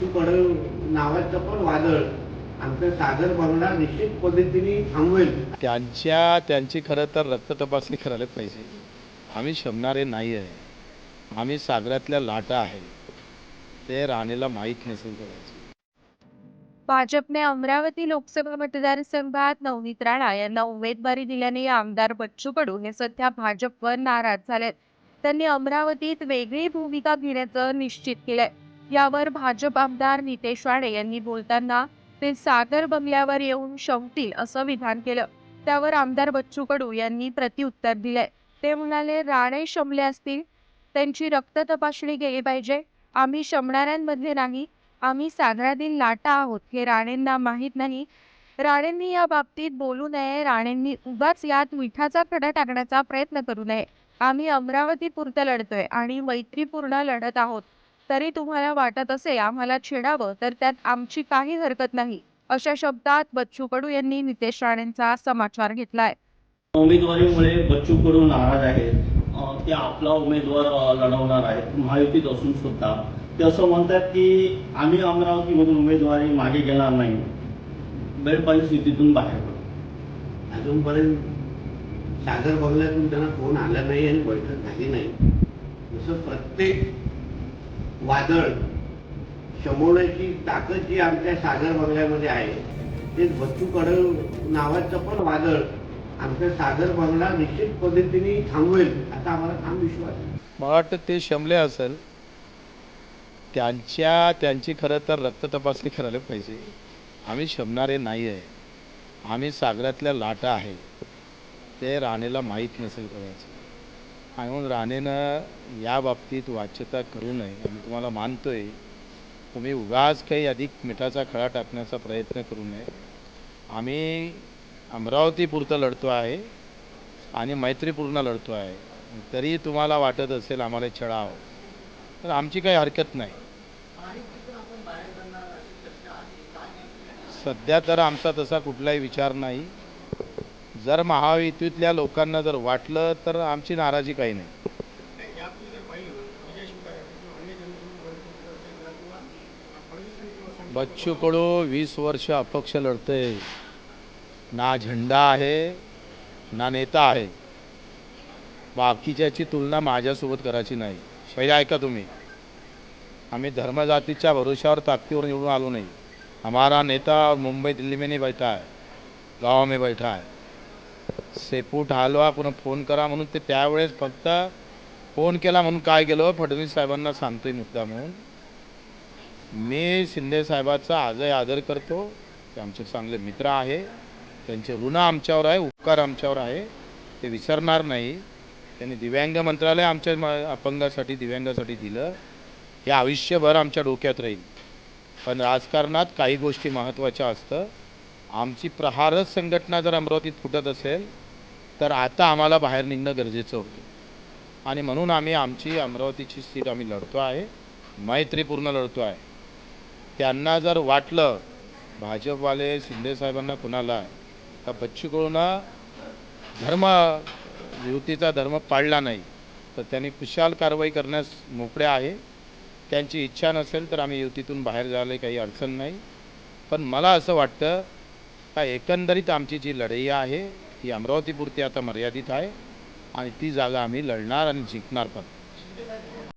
बच्चू कडू नावाचं पण वादळ. आमचं सागर बंगला निश्चित पद्धतीने थांबवेल. त्यांच्या त्यांची खरं तर रक्त तपासणी करायला पाहिजे. आम्ही शमणारे नाही आहे. आम्ही सागरातल्या लाटा आहे. ते राणीला माहीत नसेल करायचं. भाजपने अमरावती लोकसभा मतदारसंघात नवनीत राणा यांना उमेदवारी दिल्याने आमदार बच्चू कडू हे सध्या भाजपवर नाराज झालेत. त्यांनी अमरावतीत वेगळी भूमिका घेण्याचं निश्चित केलंय. यावर भाजप आमदार नितेश राणे यांनी बोलताना ते सागर बंगल्यावर येऊन शवतील असं विधान केलं. त्यावर आमदार बच्चू कडू यांनी प्रतिउत्तर दिलंय. ते म्हणाले राणे शमले असतील त्यांची रक्त तपासणी केली पाहिजे. आम्ही शमणाऱ्यांमध्ये नाही. आम्ही सागरातील लाटा आहोत. हे राणेंना माहीत नाही. राणेंनी या बाबतीत बोलू नये. राणेंनी उगाच यात मिठाचा खडा टाकण्याचा प्रयत्न करू नये. आम्ही अमरावती पुरतं लढतोय आणि मैत्रीपूर्ण लढत आहोत. तरी तुम्हाला वाटत असे आम्हाला छेडावं तर त्यात आमची काही हरकत नाही. अशा शब्दात बच्चू कडू यांनी नितेश राणेंचा समाचार घेतलाय. उमेदवारीमुळे बच्चू कडू नाराज आहेत. ते आपला उमेदवार लढवणार आहेत. महायुतीत असून सुद्धा. ते असं म्हणतात की आम्ही अमरावतीमधून उमेदवारी मागे घेणार नाही. बेड परिस्थितीतून बाहेर पडू. अजूनपर्यंत सागर बंगल्यातून त्यांना फोन आला नाही आणि बैठक झाली नाही. जसं प्रत्येक वादळ शमवण्याची ताकद जी आमच्या सागर बंगल्यामध्ये आहे ते बच्चू नावाचं पण वादळ आमचा सागर बंगला निश्चित पद्धतीने थांबवेल असा आम्हाला ठाम विश्वास मला वाटतं ते शमले असेल त्यांच्या त्यांची खरं तर रक्त तपासणी करायला पाहिजे. आम्ही शमणारे नाही आहे. आम्ही सागरातल्या लाटा आहे. ते राणीला माहीत नसेल करायचं आणि म्हणून राणेनं या बाबतीत वाच्यता करू नये. आम्ही तुम्हाला मानतो आहे तुम्ही उगाच काही अधिक मिठाचा खळा टाकण्याचा प्रयत्न करू नये. आम्ही अमरावतीपुरतं लढतो आहे आणि मैत्रीपूर्ण लढतो आहे. तरी तुम्हाला वाटत असेल आम्हाला छळाव. तर आमची काही हरकत नाही. सध्या तर आमचा तसा कुठलाही विचार नाही. जर महायुतीतल्या लोकांना जर वाटलं तर आमची नाराजी काही नाही. बच्चू कडू वीस वर्ष अपक्ष लढते ना झेंडा आहे ना नेता आहे. बाकीच्याची तुलना माझ्यासोबत करायची नाही. पहिले ऐका तुम्ही. आम्ही धर्मजातीच्या भरोशावर ताकदीवर निवडून आलो नाही. हमारा नेता मुंबई दिल्ली में नहीं बैठा है गाव में बैठा है. सेपूट हलवा पुन्हा फोन करा म्हणून ते त्यावेळेस फक्त फोन केला म्हणून काय केलं? फडणवीस साहेबांना सांगतोय मुद्दा म्हणून. मी शिंदे साहेबाचा आजही आदर करतो. ते आमचे चांगले मित्र आहे. त्यांचे ऋण आमच्यावर आहे उपकार आमच्यावर आहे. ते विसरणार नाही. त्यांनी दिव्यांग मंत्रालय आमच्या अपंगासाठी दिव्यांगासाठी दिलं. हे आयुष्यभर आमच्या डोक्यात राहील. पण राजकारणात काही गोष्टी महत्त्वाच्या असतं. आमची प्रहारच संघटना जर अमरावतीत फुटत असेल तर आता आम्हाला बाहेर निघणं गरजेचं होतं. आणि म्हणून आम्ही आमची अमरावतीची सीट आम्ही लढतो आहे मैत्रीपूर्ण लढतो आहे. त्यांना जर वाटलं भाजपवाले शिंदेसाहेबांना कुणाला का बच्चू कडूनं धर्म युतीचा धर्म पाळला नाही तर त्यांनी कुशाल कारवाई करण्यास मोकळे आहे. त्यांची इच्छा नसेल तर आम्ही युतीतून बाहेर जायला काही अडचण नाही. पण मला असं वाटतं का एकंदरीत आमची जी लढाई आहे ही अमरावतीपुरती आता मर्यादित आहे आणि ती जागा आम्ही लढणार आणि जिंकणार पण.